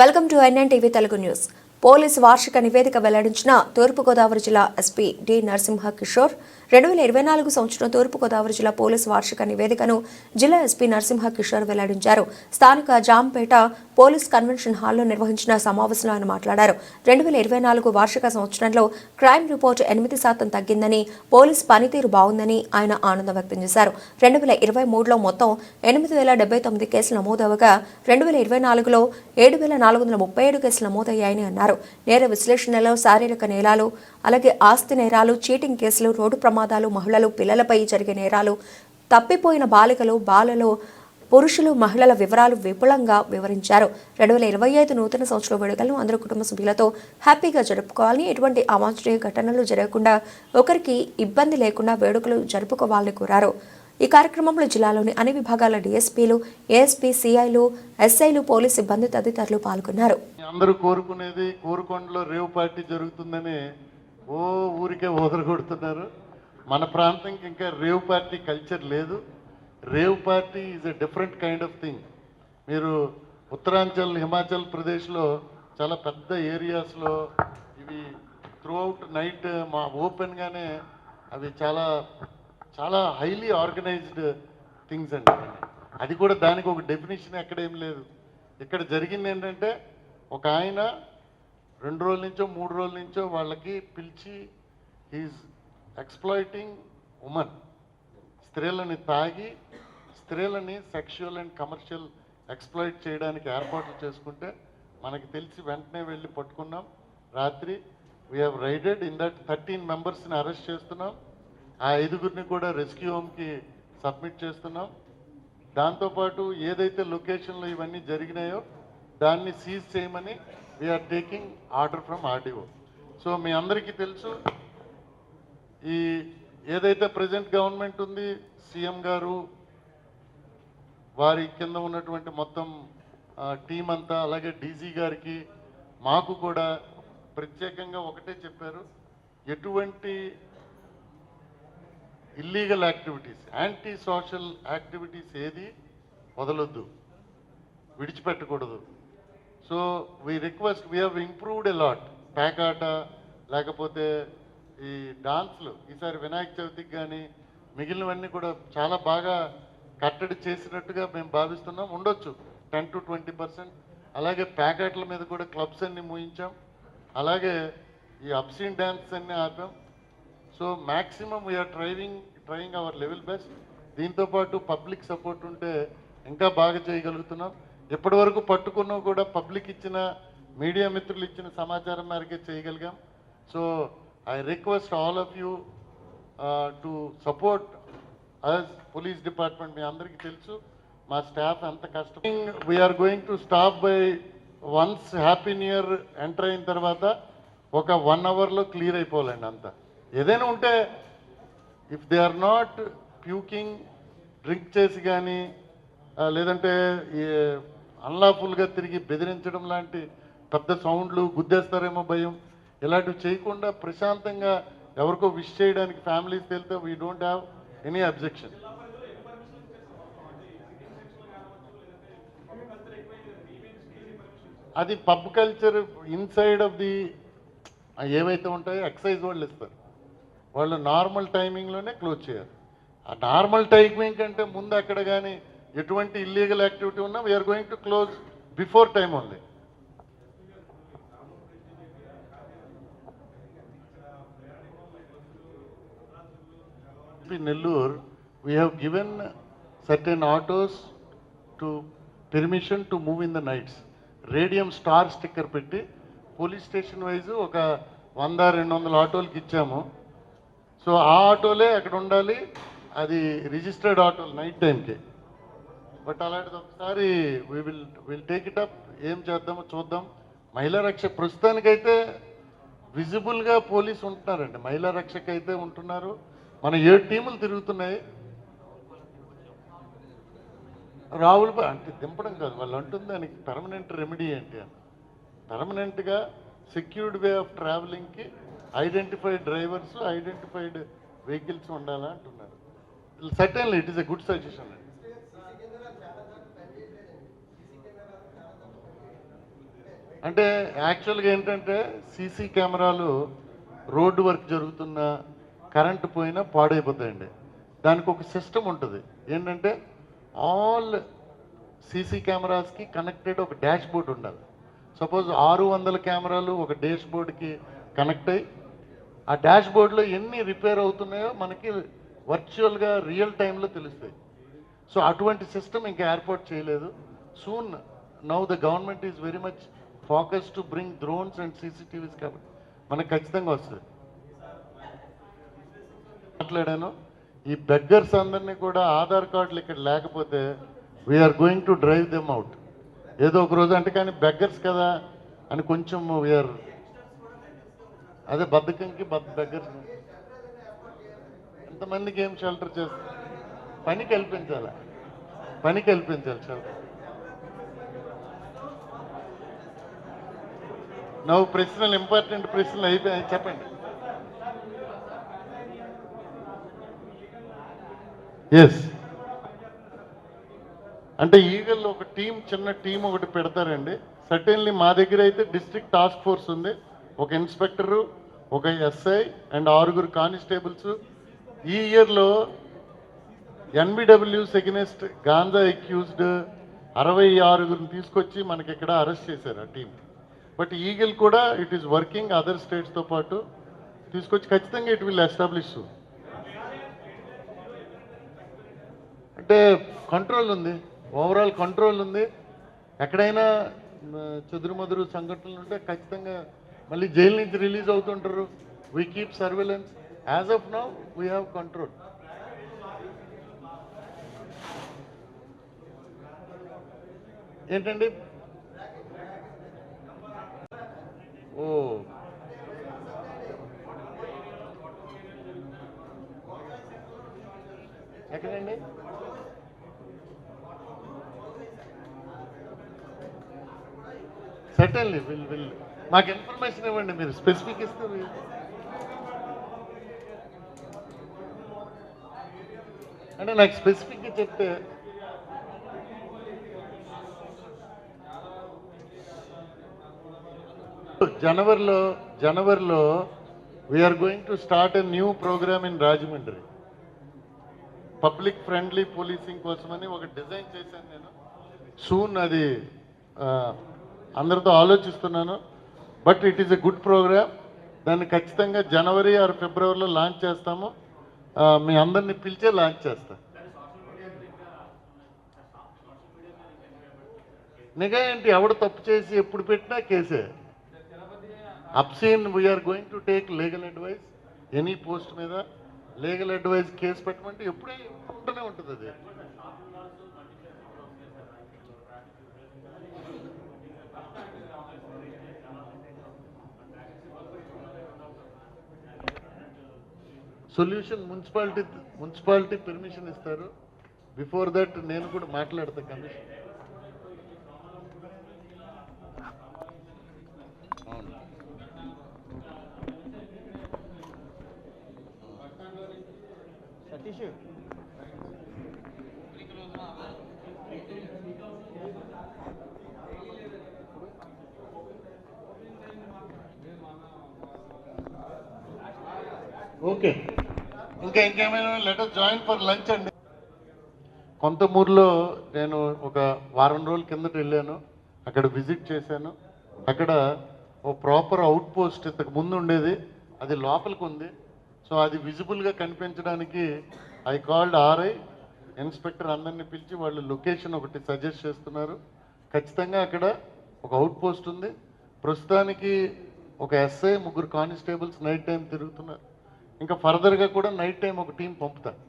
Welcome to N N TV Telugu news. Police వార్షిక నివేదిక వెల్లడించిన తూర్పుగోదావరి జిల్లా ఎస్పీ డి నరసింహ కిషోర్ రెండు వేల ఇరవై నాలుగు సంవత్సరం తూర్పుగోదావరి జిల్లా పోలీసు వార్షిక నివేదికను జిల్లా ఎస్పీ నరసింహ కిషోర్ వెల్లడించారు. స్థానిక జాంపేట పోలీస్ కన్వెన్షన్ హాల్లో నిర్వహించిన సమావేశంలో ఆయన మాట్లాడారు. రెండు వేల ఇరవై నాలుగు వార్షిక సంవత్సరంలో క్రైమ్ రిపోర్ట్ ఎనిమిది శాతం తగ్గిందని పోలీస్ పనితీరు బాగుందని ఆయన ఆనందం వ్యక్తం చేశారు. రెండు వేల ఇరవై మూడులో మొత్తం ఎనిమిది వేల డెబ్బై తొమ్మిది కేసులు నమోదవగా రెండు వేల ఇరవై నాలుగులో ఏడు వేల నాలుగు వందల ముప్పై ఏడు కేసులు నమోదయ్యాయని అన్నారు. నేర విశ్లేషణలో శారీరక నేరాలు అలాగే ఆస్తి నేరాలు చీటింగ్ కేసులు రోడ్డు ప్రమాదాలు మహిళలు పిల్లలపై జరిగే నేరాలు తప్పిపోయిన బాలికలు బాలలు పురుషులు మహిళల వివరాలు విపులంగా వివరించారు. రెండు వేల ఇరవై ఐదు నూతన సంవత్సర వేడుకలను అందరూ కుటుంబ సభ్యులతో హ్యాపీగా జరుపుకోవాలని ఎటువంటి అవాంఛనీయ ఘటనలు జరగకుండా ఒకరికి ఇబ్బంది లేకుండా వేడుకలు జరుపుకోవాలని కోరారు. ఈ కార్యక్రమంలో జిల్లాలోని అన్ని విభాగాల డిఎస్పీలు ఏఎస్పీ సిఐలు ఎస్ఐలు పోలీస్ సిబ్బంది తదితరులు పాల్గొన్నారు. అందరూ కోరుకునేది కోరుకొండలో రేవ్ పార్టీ జరుగుతుందని ఓ ఊరికే ఓదరగొడుతున్నారు మన ప్రాంతంకి ఇంకా రేవ్ పార్టీ కల్చర్ లేదు. Rave party is a different kind of thing మీరు ఉత్తరాంచల్ హిమాచల్ ప్రదేశ్లో చాలా పెద్ద ఏరియాస్లో ఇవి త్రూ అవుట్ నైట్ మా ఓపెన్గానే అవి చాలా చాలా హైలీ ఆర్గనైజ్డ్ థింగ్స్ అండి. అది కూడా దానికి ఒక డెఫినేషన్ ఎక్కడేం లేదు. ఇక్కడ జరిగింది ఏంటంటే ఒక ఆయన రెండు రోజుల నుంచో మూడు రోజుల నుంచో వాళ్ళకి పిలిచి హీజ్ ఎక్స్ప్లాయిటింగ్ ఉమెన్ స్త్రీలని తాగి స్త్రీలని సెక్షువల్ అండ్ కమర్షియల్ ఎక్స్ప్లాయిట్ చేయడానికి ఏర్పాట్లు చేసుకుంటే మనకి తెలిసి వెంటనే వెళ్ళి పట్టుకున్నాం. రాత్రి we have raided in that thirteen మెంబర్స్ని అరెస్ట్ చేస్తున్నాం. ఆ ఐదుగురిని కూడా రెస్క్యూ హోమ్కి సబ్మిట్ చేస్తున్నాం. దాంతోపాటు ఏదైతే లొకేషన్లో ఇవన్నీ జరిగినాయో దాన్ని సీజ్ చేయమని we are taking order from RDO so మీ అందరికీ తెలుసు ఈ ఏదైతే ప్రజెంట్ గవర్నమెంట్ ఉంది సీఎం గారు వారి కింద ఉన్నటువంటి మొత్తం టీం అంతా అలాగే డీజీ గారికి మాకు కూడా ప్రత్యేకంగా ఒకటే చెప్పారు. ఎటువంటి illegal activities anti social activities ఏది వదలొద్దు విడిచిపెట్టకూడదు. So we request we have improved a lot ప్యాకాట లేకపోతే ఈ డాన్స్లు. ఈసారి వినాయక చవితికి కానీ మిగిలినవన్నీ కూడా చాలా బాగా కట్టడి చేసినట్టుగా మేము భావిస్తున్నాం. ఉండొచ్చు టెన్ టు ట్వంటీ పర్సెంట్ అలాగే ప్యాకెట్ల మీద కూడా క్లబ్స్ అన్ని మూయించాం. అలాగే ఈ అప్సీన్ డ్యాన్స్ అన్ని ఆపాం. So maximum we are trying trying our level best దీంతో పాటు పబ్లిక్ సపోర్ట్ ఉంటే ఇంకా బాగా చేయగలుగుతున్నాం. ఎప్పటి వరకు పట్టుకున్నా కూడా పబ్లిక్ ఇచ్చిన మీడియా మిత్రులు ఇచ్చిన సమాచారం మేరకే చేయగలిగాం. So I request all of you to support us police department మీ అందరికీ తెలుసు. మా స్టాఫ్ ఎంత కష్టం we are going to stop by once happy new year enter అయిన తర్వాత ఒక వన్ అవర్లో క్లియర్ అయిపోవాలండి అంతా. ఏదైనా ఉంటే if they are not puking drink చేసి కానీ లేదంటే అన్లాఫుల్గా తిరిగి బెదిరించడం లాంటి పెద్ద సౌండ్లు గుద్దేస్తారేమో భయం. ఇలాంటివి చేయకుండా ప్రశాంతంగా ఎవరికో విష్ చేయడానికి ఫ్యామిలీస్ వెళ్తే we don't have any objection అది pub culture inside of the ఏవైతే ఉంటాయో ఎక్సైజ్ వాళ్ళు ఇస్తారు. వాళ్ళు నార్మల్ టైమింగ్లోనే క్లోజ్ చేయాలి. ఆ నార్మల్ టైమింగ్ కంటే ముందు అక్కడ కానీ ఎటువంటి ఇల్లీగల్ యాక్టివిటీ ఉన్నా we are going to close before time only Nellore we have given certain autos to permission to move in the nights. Radium star sticker పెట్టి పోలీస్ స్టేషన్ వైజ్ ఒక వంద రెండు వందల ఆటోలకి ఇచ్చాము. సో ఆ ఆటోలే అక్కడ ఉండాలి. అది రిజిస్టర్డ్ ఆటోలు నైట్ టైంకి బట్ అలాంటిది ఒకసారి we will will take it up ఏం చేద్దామో చూద్దాం. మహిళా రక్ష ప్రస్తుతానికైతే విజిబుల్గా పోలీస్ ఉంటున్నారండి. మహిళా రక్షక అయితే ఉంటున్నారు. మన ఏడు టీములు తిరుగుతున్నాయి. రావుల అంటే దింపడం కాదు. వాళ్ళు అంటుంది దానికి పర్మనెంట్ రెమెడీ ఏంటి అని. పర్మనెంట్గా సెక్యూర్డ్ వే ఆఫ్ ట్రావెలింగ్కి ఐడెంటిఫైడ్ డ్రైవర్స్ ఐడెంటిఫైడ్ వెహికల్స్ ఉండాలా అంటున్నారు. Certainly it is a good suggestion అండి అంటే యాక్చువల్గా ఏంటంటే సీసీ కెమెరాలు రోడ్డు వర్క్ జరుగుతున్న కరెంటు పోయినా పాడైపోతాయండి. దానికి ఒక సిస్టమ్ ఉంటుంది. ఏంటంటే ఆల్ సీసీ కెమెరాస్కి కనెక్టెడ్ ఒక డాష్ బోర్డ్ ఉండాలి. సపోజ్ ఆరు వందల కెమెరాలు ఒక డాష్ బోర్డ్కి కనెక్ట్ అయ్యి ఆ డాష్ బోర్డ్లో ఎన్ని రిపేర్ అవుతున్నాయో మనకి వర్చువల్గా రియల్ టైంలో తెలుస్తాయి. సో అటువంటి సిస్టమ్ ఇంకా ఏర్పాటు చేయలేదు. Soon now the government is very much focus to bring drones and CCTVs కాబట్టి మనకు ఖచ్చితంగా వస్తుంది. మాట్లాడాను. ఈ బెగ్గర్స్ అందరినీ కూడా ఆధార్ కార్డులు ఇక్కడ లేకపోతే we are going to drive them out ఏదో ఒక రోజు అంటే కానీ బెగ్గర్స్ కదా అని కొంచెం వీఆర్ అదే బద్ధకంకి బద్ద దగ్గర ఎంతమందికి ఏం షెల్టర్ చేస్తారు పని కల్పించాలి? పని కల్పించాలి షెల్టర్. నవ్వు ప్రశ్నలు ఇంపార్టెంట్ ప్రశ్నలు అయిపోయాయి చెప్పండి. ఎస్ అంటే ఈగల్లో ఒక టీం చిన్న టీం ఒకటి పెడతారండి. సర్టెన్లీ మా దగ్గర అయితే డిస్ట్రిక్ట్ టాస్క్ ఫోర్స్ ఉంది. ఒక ఇన్స్పెక్టరు ఒక ఎస్ఐ అండ్ ఆరుగురు కానిస్టేబుల్స్. ఈ ఇయర్లో ఎన్బిడబ్ల్యూస్ ఎగనెస్ట్ గాంధా అక్యూజ్డ్ అరవై ఆరుగురిని తీసుకొచ్చి మనకి ఇక్కడ అరెస్ట్ చేశారు ఆ టీం బట్ ఈగిల్ కూడా ఇట్ ఈస్ వర్కింగ్ అదర్ స్టేట్స్తో పాటు తీసుకొచ్చి ఖచ్చితంగా ఇట్ విల్ ఎస్టాబ్లిష్ అంటే కంట్రోల్ ఉంది. ఓవరాల్ కంట్రోల్ ఉంది. ఎక్కడైనా చెదురుమదురు సంఘటనలు ఉంటే ఖచ్చితంగా మళ్ళీ జైలు నుంచి రిలీజ్ అవుతుంటారు. We keep surveillance as of now we have control ఏంటండి? ఓ. ఎక్కడండి? సర్టన్లీ విల్ విల్ మాకు ఇన్ఫర్మేషన్ ఇవ్వండి మీరు స్పెసిఫిక్ ఇస్తే అంటే నాకు స్పెసిఫిక్గా చెప్తే జనవరిలో జనవరిలో we are going to start a new program in Rajahmundry public friendly policing కోసమని ఒక డిజైన్ చేశాను నేను. సూన్ అది అందరితో ఆలోచిస్తున్నాను. But it is a good program దాన్ని ఖచ్చితంగా జనవరి ఆర్ ఫిబ్రవరిలో లాంచ్ చేస్తాము. మీ అందరిని పిలిచే లాంచ్ చేస్తాం. నిఘా ఏంటి? ఎవడ తప్పు చేసి ఎప్పుడు పెట్టినా కేసే. Obscene we are going to take legal advice any post మీద లీగల్ అడ్వైస్ కేసు పెట్టమంటే ఎప్పుడే ఉంటూనే ఉంటుంది అది. సొల్యూషన్ మున్సిపాలిటీ మున్సిపాలిటీ పెర్మిషన్ ఇస్తారు. బిఫోర్ దట్ నేను కూడా మాట్లాడతా కమిషన్. సతీష్. ఓకే. ఇంకా ఇంకేమైనా లెటర్ జాయిన్ ఫర్ లంచ్ అండి. కొంతమూరులో నేను ఒక వారం రోజుల కిందట వెళ్ళాను. అక్కడ విజిట్ చేశాను. అక్కడ ఓ ప్రాపర్ అవుట్ పోస్ట్ ఇంతకు ముందు ఉండేది. అది లోపలికి ఉంది. సో అది విజిబుల్గా కనిపించడానికి ఐ కాల్డ్ ఆర్ఐ ఇన్స్పెక్టర్ అందరిని పిలిచి వాళ్ళు లొకేషన్ ఒకటి సజెస్ట్ చేస్తున్నారు. ఖచ్చితంగా అక్కడ ఒక అవుట్ పోస్ట్ ఉంది. ప్రస్తుతానికి ఒక ఎస్ఐ ముగ్గురు కానిస్టేబుల్స్ నైట్ టైం తిరుగుతున్నారు. ఇంకా ఫర్దర్గా కూడా నైట్ టైం ఒక టీం పంపుతారు